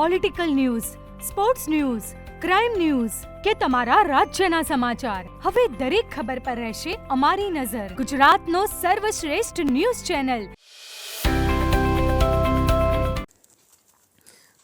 Political news sports news crime news કે તમારા રાજ્યના સમાચાર. હવે દરેક ખબર પર રહેશે અમારી નજર. ગુજરાતનો સર્વશ્રેષ્ઠ ન્યૂઝ ચેનલ.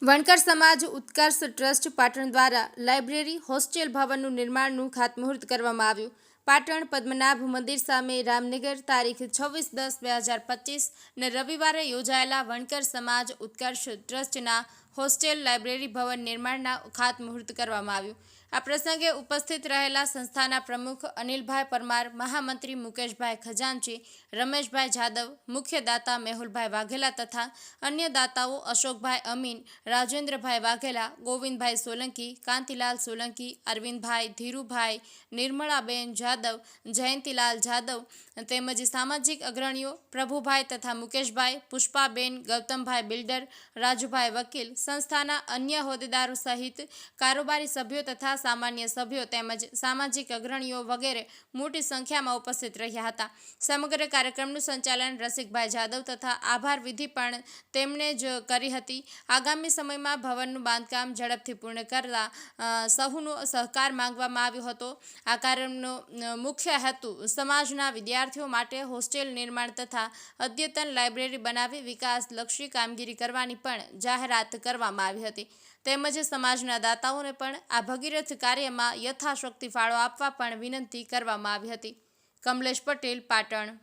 વણકર સમાજ ઉત્કર્ષ ટ્રસ્ટ પાટણ દ્વારા લાઇબ્રેરી, હોસ્ટેલ ભવનનું નિર્માણનું ખાતમુહૂર્ત કરવામાં આવ્યું. પાટણ પદ્મનાભ મંદિર સામે રામનગર તારીખ છવ્વીસ દસ બે હજાર પચીસ ને રવિવારે યોજાયેલા વણકર સમાજ ઉત્કર્ષ ટ્રસ્ટના હોસ્ટેલ લાઇબ્રેરી ભવન નિર્માણના ખાતમુહૂર્ત કરવામાં આવ્યું. આ પ્રસંગે ઉપસ્થિત રહેલા સંસ્થાના પ્રમુખ અનિલભાઈ પરમાર, મહામંત્રી મુકેશભાઈ ખજાનચી, રમેશભાઈ જાદવ, મુખ્ય દાતા મેહુલભાઈ વાઘેલા તથા અન્ય દાતાઓ અશોકભાઈ અમીન, રાજેન્દ્રભાઈ વાઘેલા, ગોવિંદભાઈ સોલંકી, કાંતિલાલ સોલંકી, અરવિંદભાઈ ધીરુભાઈ, નિર્મળાબેન જાદવ, જયંતિલાલ જાદવ તેમજ સામાજિક અગ્રણીઓ પ્રભુભાઈ તથા મુકેશભાઈ, પુષ્પાબેન, ગૌતમભાઈ બિલ્ડર, રાજુભાઈ વકીલ સંસ્થાના અન્ય હોદ્દેદારો સહિત કારોબારી સભ્યો તથા સામાન્ય સભ્યો તેમજ સામાજિક અગ્રણીઓ વગેરે મોટી સંખ્યામાં ઉપસ્થિત રહ્યા હતા. સમગ્ર કાર્યક્રમનું સંચાલન રસિકભાઈ જાદવ તથા આભાર વિધિ પણ તેમણે જ કરી હતી. આગામી સમયમાં ભવનનું બાંધકામ ઝડપથી પૂર્ણ કરતા સહુનો સહકાર માંગવામાં આવ્યો હતો. આ કાર્યક્રમનો મુખ્ય હેતુ સમાજના વિદ્યાર્થીઓ માટે હોસ્ટેલ નિર્માણ તથા અદ્યતન લાઇબ્રેરી બનાવી વિકાસલક્ષી કામગીરી કરવાની પણ જાહેરાત કરવામાં આવી હતી. તેમજ સમાજના દાતાઓને પણ આ ભગીરથ કાર્યમાં યથાશક્તિ ફાળો આપવા પણ વિનંતી કરવામાં આવી હતી. કમલેશ પટેલ, પાટણ.